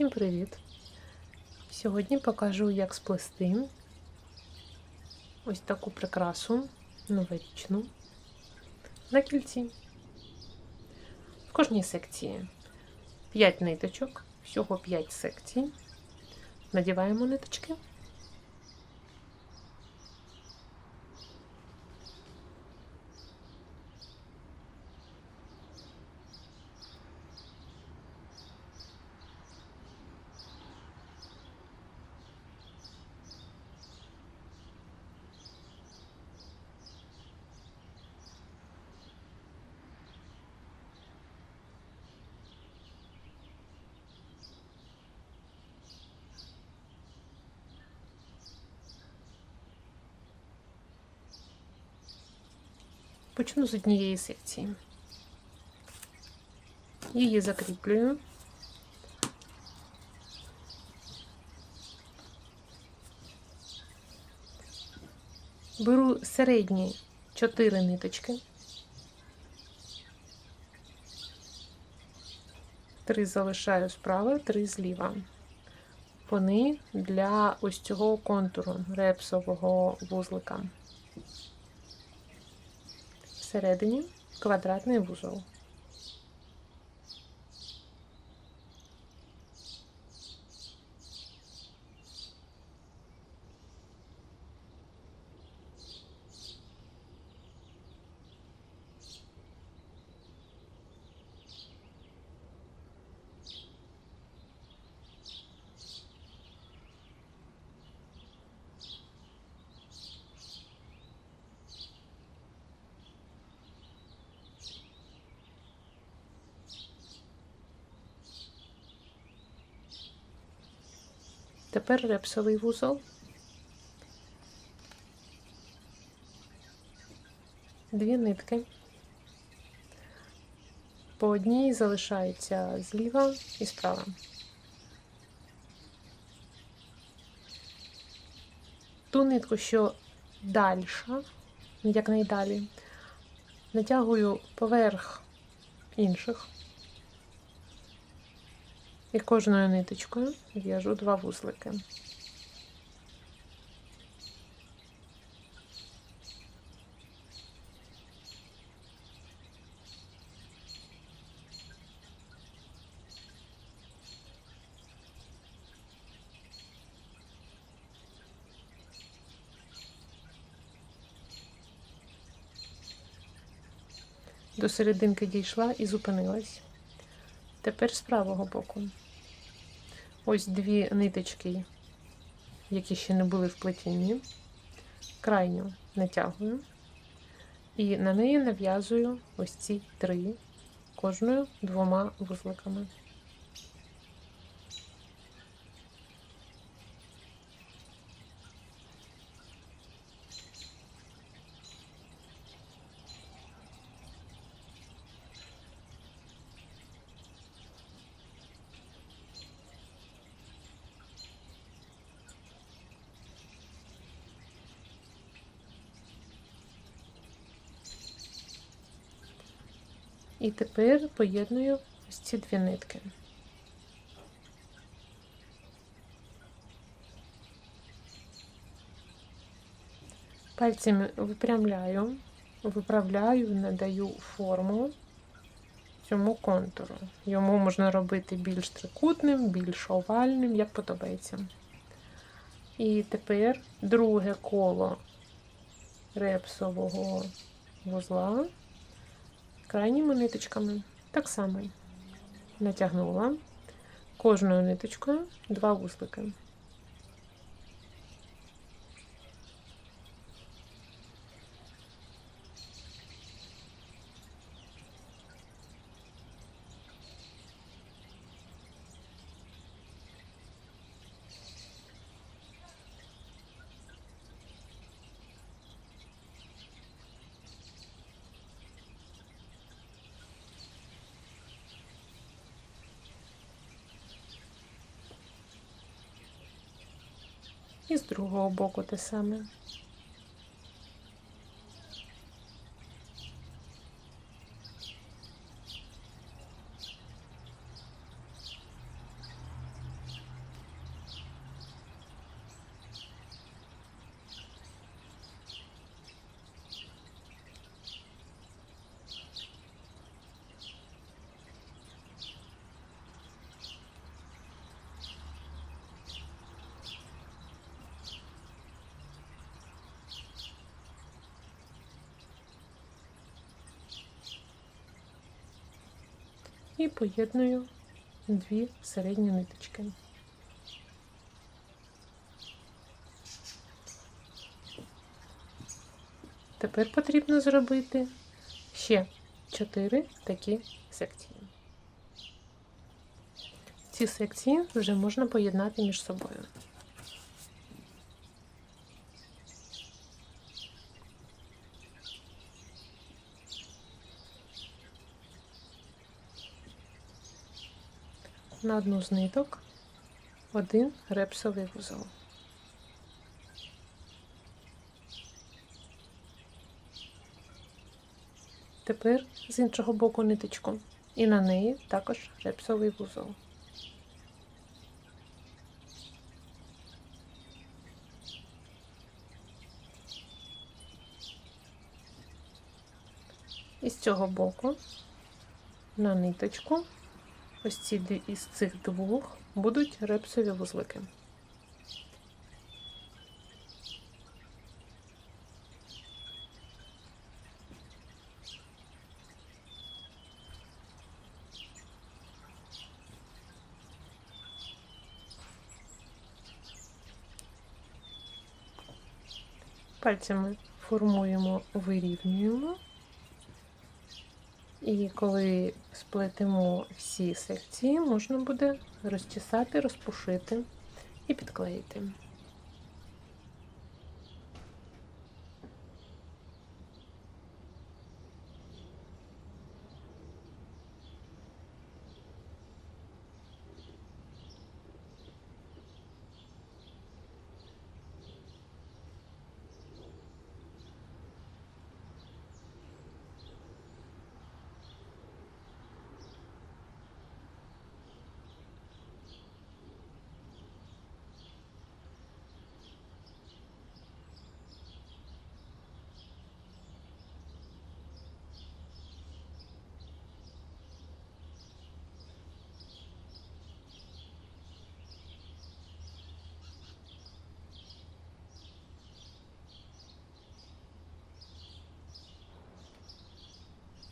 Всім привіт! Сьогодні покажу, як сплести ось таку прикрасу новорічну на кільці. В кожній секції 5 ниточок, всього 5 секцій. Надіваємо ниточки. Почну з однієї секції. Її закріплюю. Беру середні 4 ниточки. Три залишаю справа, три зліва. Вони для ось цього контуру репсового вузлика всередині квадратний вузол. Тепер репсовий вузол. Дві нитки. По одній залишається зліва і справа. Ту нитку, що далі, якнайдалі, натягую поверх інших. І кожною ниточкою в'яжу два вузлики. До серединки дійшла і зупинилась. Тепер з правого боку. Ось дві ниточки, які ще не були в плетінні. Крайню натягую і на неї нав'язую ось ці три, кожною двома вузликами. І тепер поєдную ось ці дві нитки. Пальцями випрямляю, виправляю, надаю форму цьому контуру. Йому можна робити більш трикутним, більш овальним, як подобається. І тепер друге коло репсового вузла крайніми ниточками. Так само натягнула кожною ниточкою два вузлики. І з другого боку те саме. І поєдную дві середні ниточки. Тепер потрібно зробити ще 4 такі секції. Ці секції вже можна поєднати між собою. На одну з ниток один репсовий вузол. Тепер з іншого боку ниточку. І на неї також репсовий вузол. І з цього боку на ниточку ось ці із цих двох будуть репсові вузлики. Пальцями формуємо, вирівнюємо. І коли сплетемо всі секції, можна буде розчесати, розпушити і підклеїти.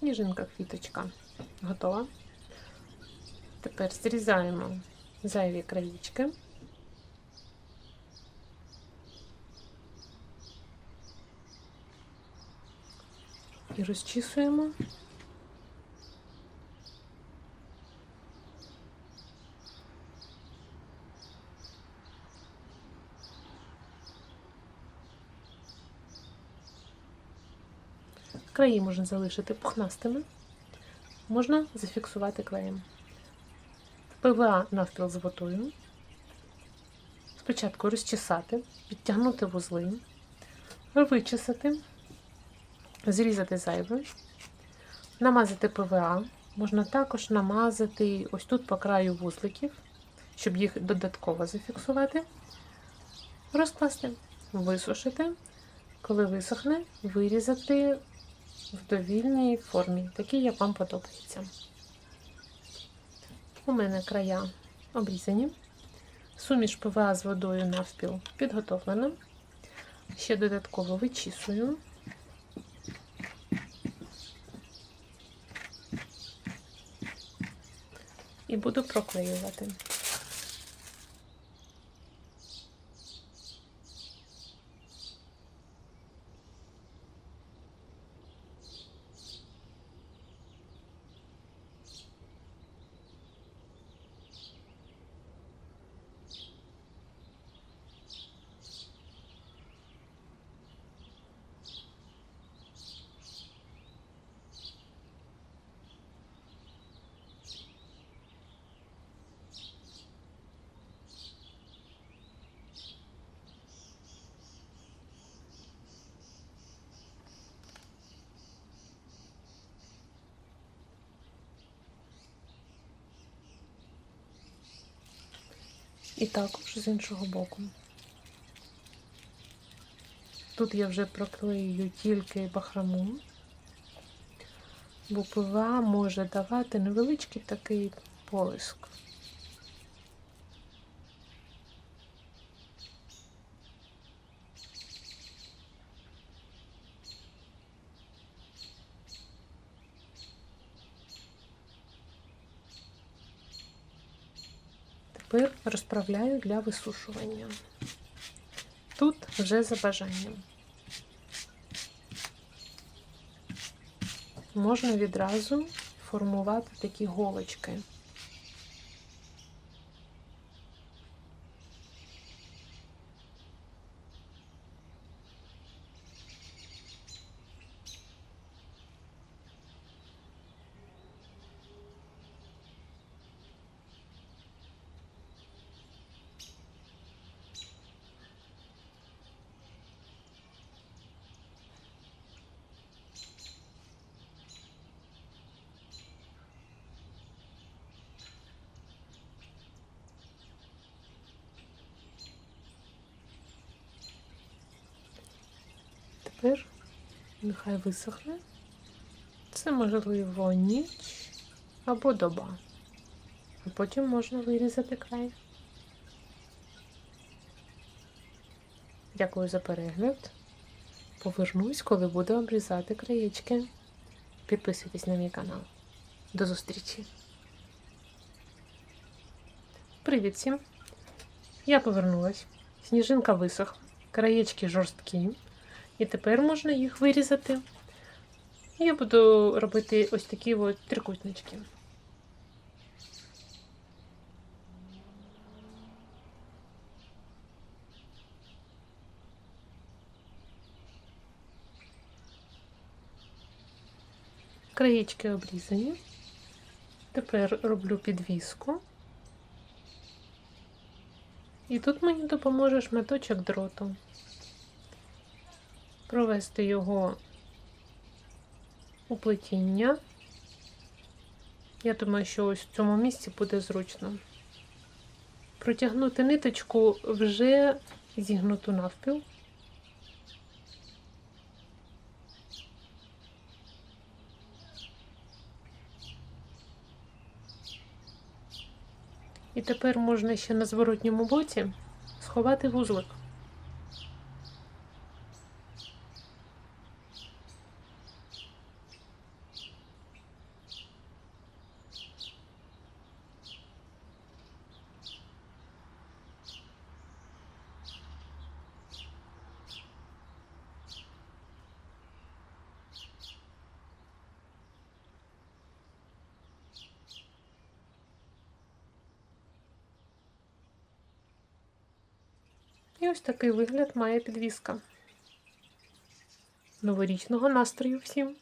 Сніжинка квіточка готова. Тепер зрізаємо зайві краєчки. І розчісуємо. Краї можна залишити пухнастими, можна зафіксувати клеєм. ПВА навпіл з водою. Спочатку розчесати, підтягнути вузли, вичесати, зрізати зайве, намазати ПВА. Можна також намазати ось тут по краю вузликів, щоб їх додатково зафіксувати, розкласти, висушити. Коли висохне, вирізати в довільній формі, такій, як вам подобається. У мене края обрізані. Суміш ПВА з водою навпіл підготовлена. Ще додатково вичісую. І буду проклеювати. І також з іншого боку. Тут я вже проклею тільки бахрому, бо ПВА може давати невеличкий такий полиск. Тепер розправляю для висушування. Тут вже за бажанням. Можна відразу формувати такі голочки. Тепер нехай висохне. Це можливо ніч або доба. А потім можна вирізати край. Дякую за перегляд. Повернусь, коли буду обрізати краєчки. Підписуйтесь на мій канал. До зустрічі. Привіт всім! Я повернулась. Сніжинка висохла, краєчки жорсткі. І тепер можна їх вирізати. Я буду робити ось такі от трикутнички. Краєчки обрізані. Тепер роблю підвіску. І тут мені допоможе шматочок дроту провести його у плетіння. Я думаю, що ось в цьому місці буде зручно. Протягнути ниточку вже зігнуту навпіл. І тепер можна ще на зворотньому боці сховати вузлик. І ось такий вигляд має підвіска. Новорічного настрою всім!